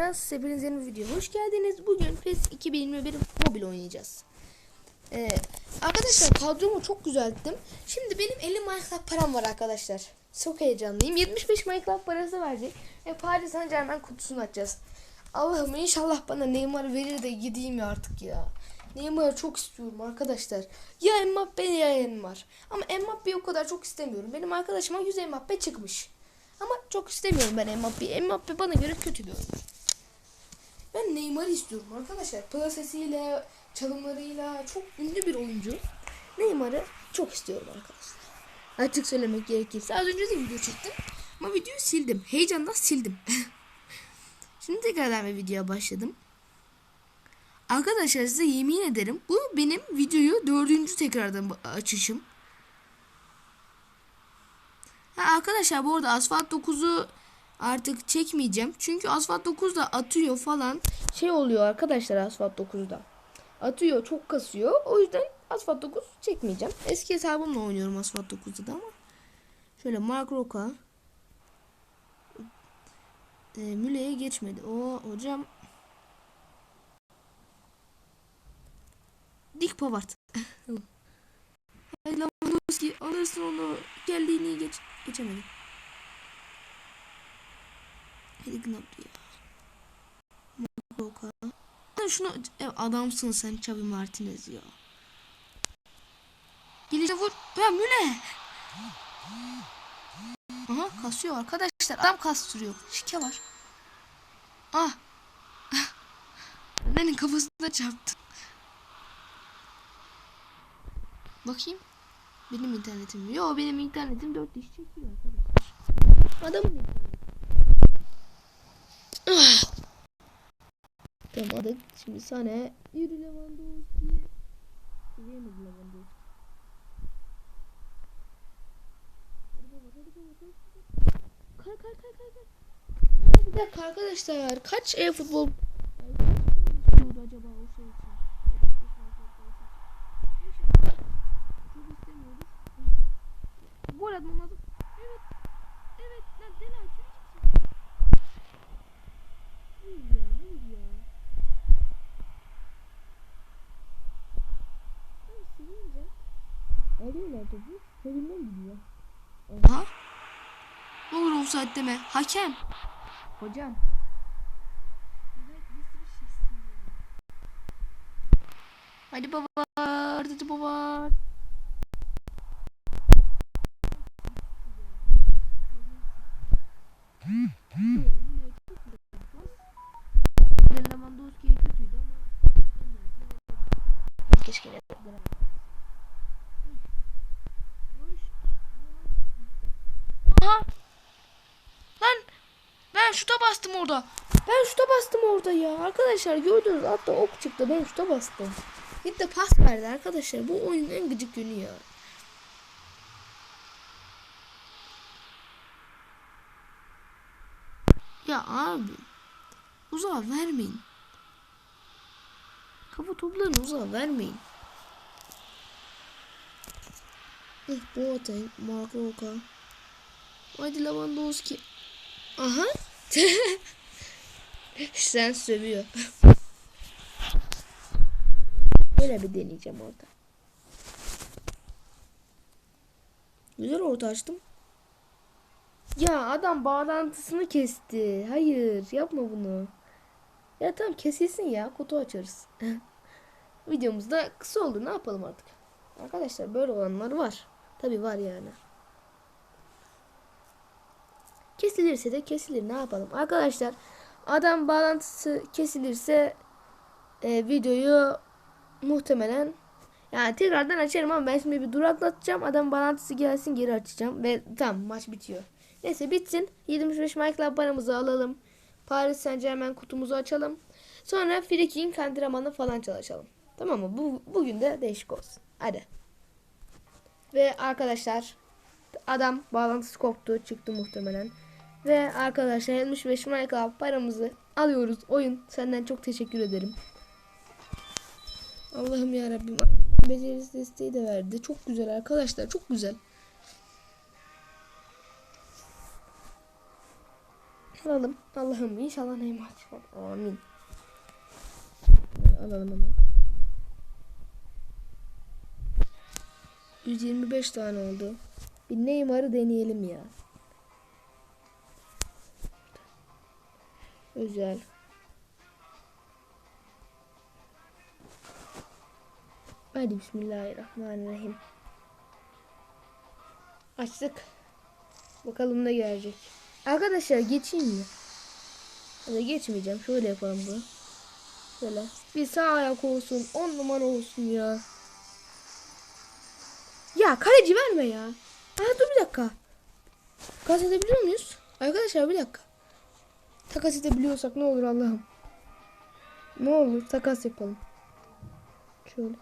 Nasıl hepiniz yeni bir videoya hoş geldiniz. Bugün PES 2021 mobil oynayacağız. Ee, arkadaşlar kadromu çok düzelttim. Şimdi benim 50 Minecraft param var arkadaşlar. Çok heyecanlıyım. 75 Minecraft parası verecek. Ve Paris Saint Germain kutusunu açacağız. Allah'ım inşallah bana Neymar verir de gideyim ya artık ya. Neymar'ı çok istiyorum arkadaşlar. Ya Mbappe ya Neymar. Ama Mbappe'yi o kadar çok istemiyorum. Benim arkadaşıma 100 Mbappe çıkmış. Ama çok istemiyorum ben Mbappe'yi. Mbappe bana göre kötü bir oyuncu. Ben Neymar'ı istiyorum arkadaşlar. Plasesiyle, çalımlarıyla çok ünlü bir oyuncu. Neymar'ı çok istiyorum arkadaşlar. Açık söylemek gerekirse az önce de video çektim. Ama videoyu sildim. Heyecandan sildim. Şimdi tekrardan bir videoya başladım. Arkadaşlar size yemin ederim bu benim videoyu dördüncü tekrardan açışım. Ha arkadaşlar bu arada Asfalt 9'u artık çekmeyeceğim. Çünkü Asfalt 9 da atıyor falan. Şey oluyor arkadaşlar Asfalt 9'da. Atıyor çok kasıyor. O yüzden Asfalt 9 çekmeyeceğim. Eski hesabımla oynuyorum Asfalt 9'da da ama. Şöyle Mark Roka. E, Müle'ye geçmedi. O hocam. Dick Pavard. Lewandowski alırsın onu. Geldiğini geç geçemedi. Hadi Gnabry ya. Sen şunu e, adamsın sen Xavi Martinez ya. Gelişe vur. Ya Müle. Aha kasıyor arkadaşlar. Adam kastırıyor. Şike var. Ah. Benim kafasına çarptı. Bakayım. Benim internetim. Yo benim internetim 4 diş çekiyor arkadaşlar. Adamın Tamam Şimdi sana yürü Lewandowski. Yürüyemedi Lewandowski. Kay kay kay kay kay. Aa, Bir dakika arkadaşlar. Kaç kaç gol istiyordu acaba o şey için? Gol atmam lazım. Evet. Evet. Lan dene açacaksın. Hayır ya, hayır ya. Ben sevince alıyorlar topu. Sevinden gidiyor. Oha. Offside deme. Hakem. Hocam. Hadi baba. Hadi baba. Keşke ne Aha. Bastım orada. Ben şuta bastım orada ya. Arkadaşlar gördünüz hatta ok çıktı. Ben şuta bastım. Git de pas verdi arkadaşlar. Bu oyunun en gıcık yönü ya. Ya abi. Uzağa vermeyin. Kafa toplarını uzağa vermeyin. Eh Boateng, Mark Roka. Haydi Lewandowski. Aha. Sen sövüyor. Böyle bir deneyeceğim orada. Güzel orta açtım. Ya adam bağlantısını kesti. Hayır yapma bunu. Ya tamam kesilsin ya kutu açarız. Videomuz da kısa oldu ne yapalım artık. Arkadaşlar böyle olanlar var. Tabi var yani. Kesilirse de kesilir ne yapalım. Arkadaşlar adam bağlantısı kesilirse e, videoyu muhtemelen yani tekrardan açarım ama ben şimdi bir duraklatacağım. Adam bağlantısı gelsin geri açacağım ve tamam maç bitiyor. Neyse bitsin. 75 Michael paramızı alalım. Paris Saint Germain kutumuzu açalım. Sonra Frikik'in kantramanı falan çalışalım. Tamam mı? Bu, bugün de değişik olsun. Hadi. Ve arkadaşlar adam bağlantısı koptu çıktı muhtemelen. Ve arkadaşlar 75 Michael paramızı alıyoruz. Oyun senden çok teşekkür ederim. Allah'ım ya Rabbim. Becerisi desteği de verdi. Çok güzel arkadaşlar. Çok güzel. Alalım. Allah'ım inşallah Neymar. Amin. Alalım hemen. 125 tane oldu. Bir Neymar'ı deneyelim ya. Özel. Hadi bismillahirrahmanirrahim. Açtık. Bakalım ne gelecek. Arkadaşlar geçeyim mi? Ya geçmeyeceğim. Şöyle yapalım bunu. Şöyle. Bir sağ ayak olsun. 10 numara olsun ya. Ya kaleci verme ya. Aa dur bir dakika. Takas edebiliyor muyuz? Arkadaşlar bir dakika. Takas edebiliyorsak ne olur Allah'ım. Ne olur takas yapalım. Şöyle.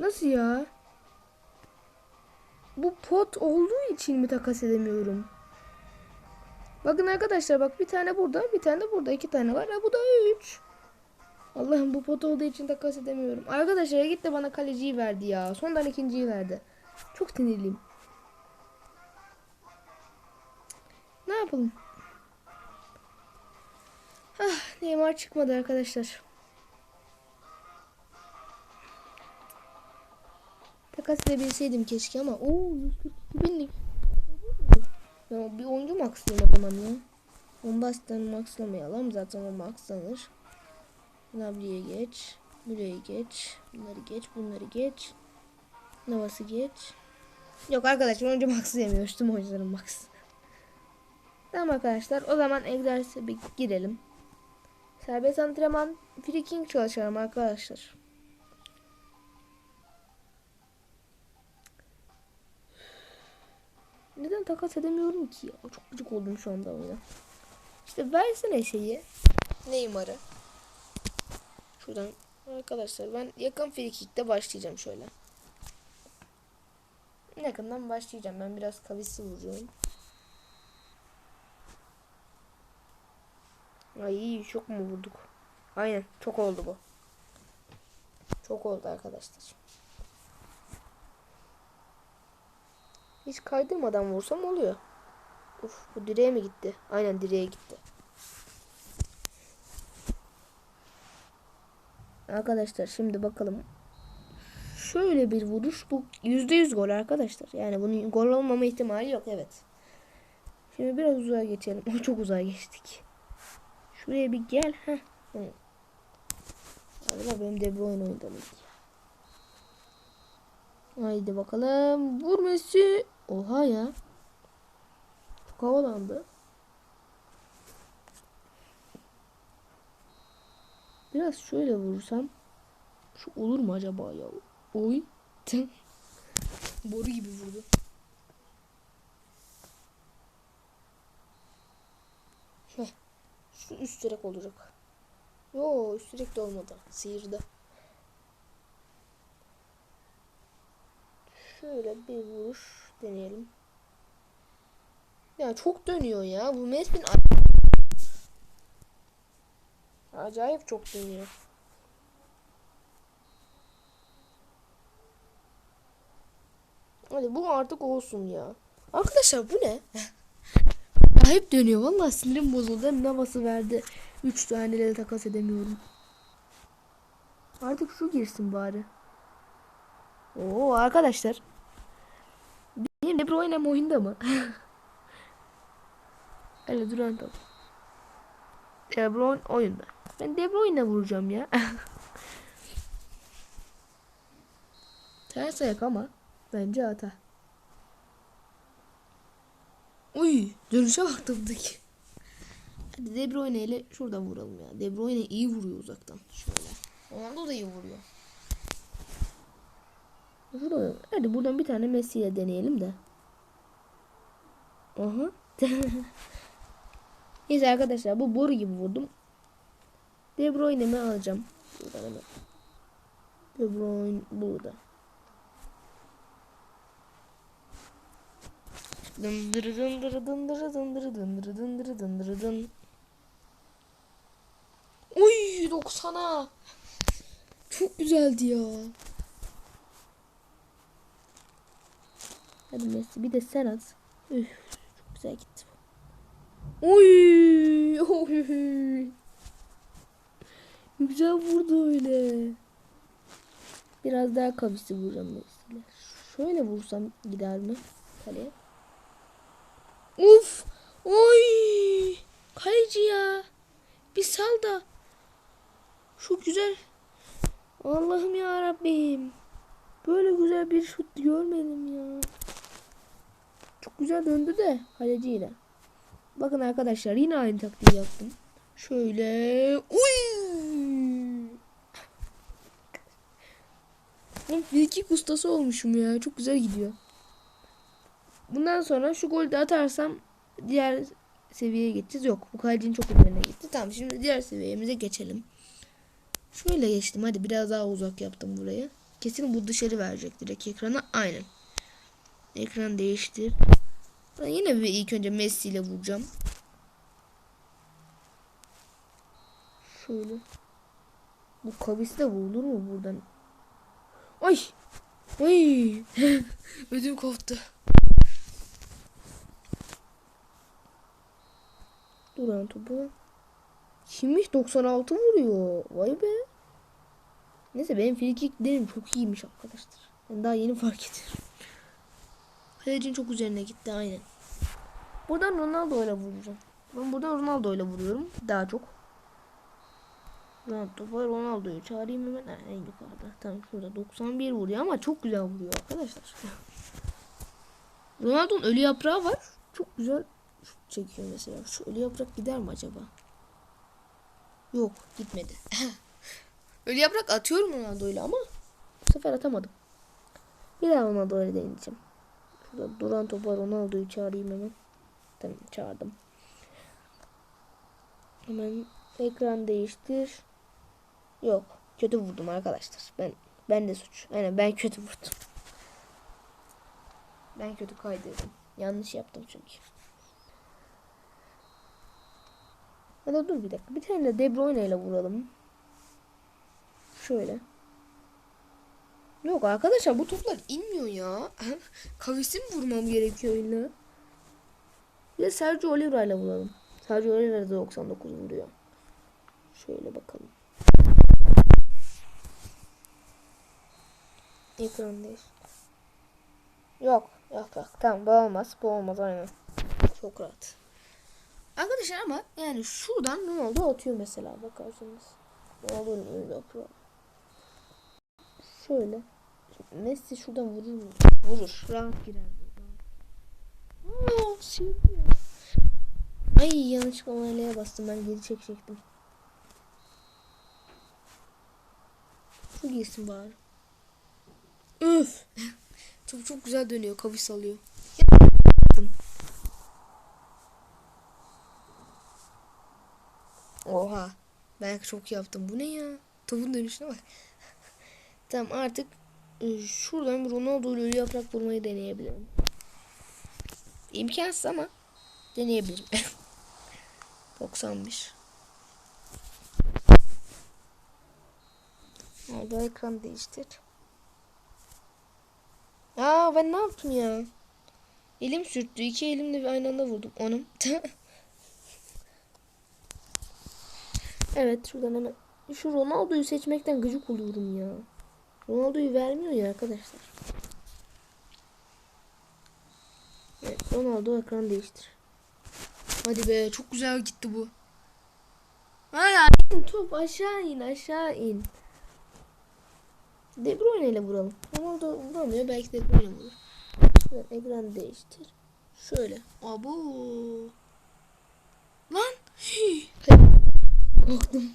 Nasıl ya? Bu pot olduğu için mi takas edemiyorum? Bakın arkadaşlar bak bir tane burada bir tane de burada iki tane var. Ha, bu da üç. Allah'ım bu pot olduğu için takas edemiyorum. Arkadaşlar git de bana kaleciyi verdi ya. Sondan ikinciyi verdi. Çok sinirliyim. Yapalım? Ah Neymar çıkmadı arkadaşlar. Takas edebilseydim keşke ama. Oo 142 binlik. Ya bir oyuncu o zaman ya. Bombastan maxlamayalım. Zaten o maxlanır. Nabri'ye geç. Buraya geç. Bunları geç. Bunları geç. Navas'ı geç. Yok arkadaşlar önce maxlayamıyoruz. Tüm oyuncuların max. Tamam arkadaşlar. O zaman egzersize bir girelim. Serbest antrenman free king çalışalım arkadaşlar. Neden takas edemiyorum ki ya? Çok gıcık oldum şu anda oyuna. İşte versene şeyi. Neymar'ı. Şuradan arkadaşlar ben yakın frikikte başlayacağım şöyle. Yakından başlayacağım. Ben biraz kavisli vuracağım. Ay çok mu vurduk? Aynen çok oldu bu. Çok oldu arkadaşlar. Hiç kaydırmadan vursam oluyor. Uf bu direğe mi gitti? Aynen direğe gitti. Arkadaşlar şimdi bakalım. Şöyle bir vuruş bu yüzde yüz gol arkadaşlar. Yani bunun gol olmama ihtimali yok evet. Şimdi biraz uzağa geçelim. Çok uzağa geçtik. Şuraya bir gel. Heh. Allah benim De Bruyne oynadım. Haydi bakalım. Vur Messi. Oha ya. Çok havalandı. Biraz şöyle vursam. Şu olur mu acaba ya? Oy. Boru gibi vurdu. Heh. Şu üst direk olacak. Yo üst direk de olmadı. Sıyırdı. Şöyle bir vuruş deneyelim. Ya çok dönüyor ya. Bu Mesut'un acayip çok dönüyor. Hadi bu artık olsun ya. Arkadaşlar bu ne? Acayip dönüyor. Vallahi sinirim bozuldu. Hem navası verdi. 3 taneleri takas edemiyorum. Artık şu girsin bari. Oo arkadaşlar. Benim De Bruyne'm oyunda mı? Öyle duran top. De Bruyne oyunda. Ben De Bruyne vuracağım ya. Ters ayak ama bence hata. Uy, dönüşe baktımdık. Hadi De Bruyne ile şurada vuralım ya. De Bruyne iyi vuruyor uzaktan. Şöyle. Ronaldo da iyi vuruyor. Şurada. Hadi buradan bir tane Messi'ye deneyelim de. Aha. Neyse arkadaşlar bu boru gibi vurdum. De Bruyne'mi alacağım. Buradan hemen. De Bruyne burada. Dındırı dındırı dındırı dındırı dındırı dındırı dındırı dın. Oy 90'a. Çok güzeldi ya. Hadi Messi bir de sen at. Üf, çok güzel gitti. Oy! Oy! Güzel vurdu öyle. Biraz daha kavisi vuracağım mesela. Şöyle vursam gider mi kaleye? Uf! Oy! Kaleci ya. Bir sal da. Şu güzel. Allah'ım ya Rabbim. Böyle güzel bir şut görmedim ya. Çok güzel döndü de kaleci yine. Bakın arkadaşlar yine aynı taktiği yaptım. Şöyle. Uy! Ben Frikik ustası olmuşum ya. Çok güzel gidiyor. Bundan sonra şu golü de atarsam diğer seviyeye geçeceğiz. Yok bu kalecinin çok üzerine gitti. Tamam şimdi diğer seviyemize geçelim. Şöyle geçtim. Hadi biraz daha uzak yaptım burayı. Kesin bu dışarı verecek direkt ekrana. Aynen. Ekran değiştir. Ben yine bir ilk önce Messi ile vuracağım. Şöyle. Bu kavis de vurulur mu buradan? Ay! Ay! Ödüm koptu. Duran topu. Kimmiş 96 vuruyor. Vay be. Neyse benim frikiklerim çok iyiymiş arkadaşlar. Ben daha yeni fark ediyorum. Kalecinin çok üzerine gitti aynen. Buradan Ronaldo ile vuracağım. Ben buradan Ronaldo ile vuruyorum. Daha çok. Ronaldo var. Ronaldo'yu çağırayım hemen. Ha, en yukarıda. Tamam şurada 91 vuruyor ama çok güzel vuruyor arkadaşlar. Ronaldo'nun ölü yaprağı var. Çok güzel çekiyor mesela. Şu ölü yaprak gider mi acaba? Yok gitmedi. ölü yaprak atıyorum Ronaldo'yla ama bu sefer atamadım. Bir daha Ronaldo'yla deneyeceğim. Şurada duran topa Ronaldo'yu çağırayım hemen. Tamam çağırdım. Hemen ekran değiştir. Yok. Kötü vurdum arkadaşlar. Ben ben de suç. Aynen ben kötü vurdum. Ben kötü kaydırdım. Yanlış yaptım çünkü. Hadi dur bir dakika. Bir tane de De Bruyne ile vuralım. Şöyle. Yok arkadaşlar bu toplar inmiyor ya. Kavisim vurmam gerekiyor illa. Bir de Sergio Oliveira ile vuralım. Sergio Oliveira da 99 vuruyor. Şöyle bakalım. Ekran değil. Yok. Yok yok. Tamam bu olmaz. Bu olmaz aynen. Çok rahat. Arkadaşlar ama yani şuradan Ronaldo atıyor mesela bakarsanız. Ronaldo'nun öyle yapıyor. Şöyle. Messi şuradan vurur mu? Vurur. Rahat girer. Aa, sıyırıyor. Ay yanlışlıkla oynaya bastım ben geri çekecektim. Şu girsin bari. Üf. çok çok güzel dönüyor. Kavis alıyor. Oha. Ben çok yaptım. Bu ne ya? Tavun dönüşüne bak. tamam artık e, şuradan Ronaldo ile yaprak vurmayı deneyebilirim. İmkansız ama deneyebilirim. 91. Hadi ekran değiştir. Aa ben ne yaptım ya? Elim sürttü. İki elimle aynı anda vurdum. Onun. evet şuradan hemen. Şu Ronaldo'yu seçmekten gıcık oluyorum ya. Ronaldo'yu vermiyor ya arkadaşlar. Evet Ronaldo ekran değiştir. Hadi be çok güzel gitti bu. İn top aşağı in aşağı in. De Bruyne ile vuralım. Ronaldo vuramıyor belki De Bruyne vurur. Şöyle ekran değiştir. Şöyle. Abo. Lan. Korktum.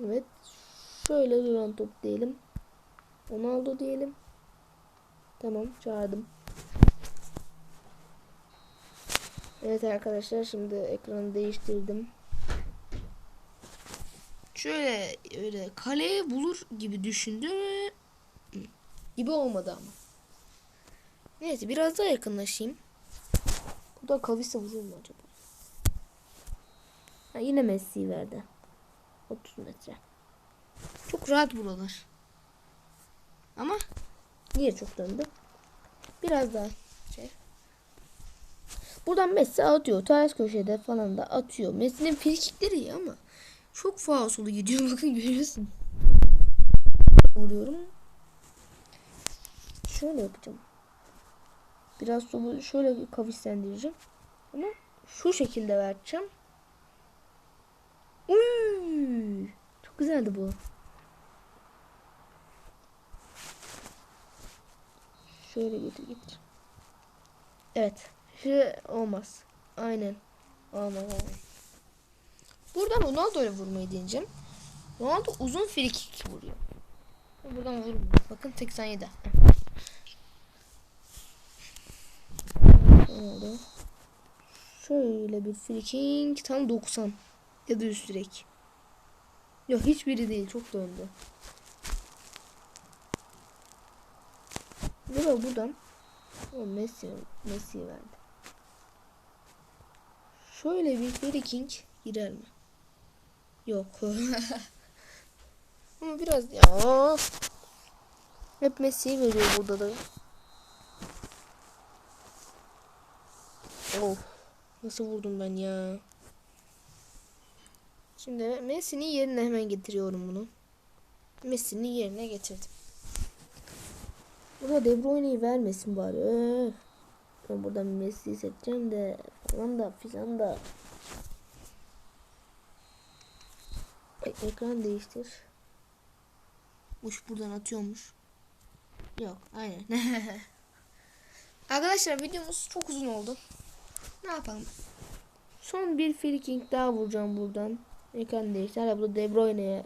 Evet. Şöyle duran top diyelim. Ronaldo diyelim. Tamam çağırdım. Evet arkadaşlar şimdi ekranı değiştirdim. Şöyle öyle kaleye bulur gibi düşündüm. Gibi olmadı ama. Neyse biraz daha yakınlaşayım. Bu da kavisi vurur mu acaba? Ha, yine Messi verdi. 30 metre. Çok rahat buralar. Ama niye çok döndü? Biraz daha şey. Buradan Messi atıyor. Ters köşede falan da atıyor. Messi'nin frikikleri iyi ama çok fausulu gidiyor. Bakın görüyorsun. Vuruyorum. Şöyle yapacağım. Biraz topu şöyle kavislendireceğim. Ama şu şekilde vereceğim. Uy! Çok güzeldi bu. Şöyle getir getir. Evet. Şu olmaz. Aynen. Olmaz olmaz. Buradan Ronaldo'ya vurmayı deneyeceğim. Ronaldo uzun frikik vuruyor. Buradan vurmuyor. Bakın 87. Ronaldo. Şöyle bir frikik tam 90. Ya da üst direk. Yok hiçbiri değil. Çok döndü. Burada buradan o Messi Messi verdi. Şöyle bir free girer mi? Yok. Ama biraz ya. Hep Messi'yi veriyor burada da. Of. Nasıl vurdum ben ya? Şimdi Messi'nin yerine hemen getiriyorum bunu. Messi'nin yerine getirdim. Burada De Bruyne'yi vermesin bari. Ben buradan Messi'yi seçeceğim de falan da filan da. Ekran değiştir. Uş buradan atıyormuş. Yok aynen. Arkadaşlar videomuz çok uzun oldu. Ne yapalım? Son bir free daha vuracağım buradan. Ekran değiştir. Hala bu De Bruyne'ye.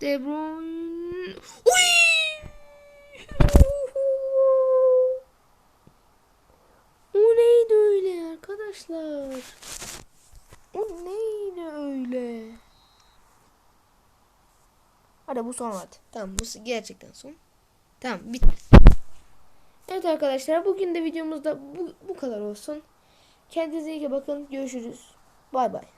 De Bruyne. Uy! O neydi öyle arkadaşlar? O neydi öyle? Hadi bu son hadi. Tamam bu gerçekten son. Tamam bitti. Evet arkadaşlar bugün de videomuzda bu, bu kadar olsun. Kendinize iyi bakın. Görüşürüz. Bay bay.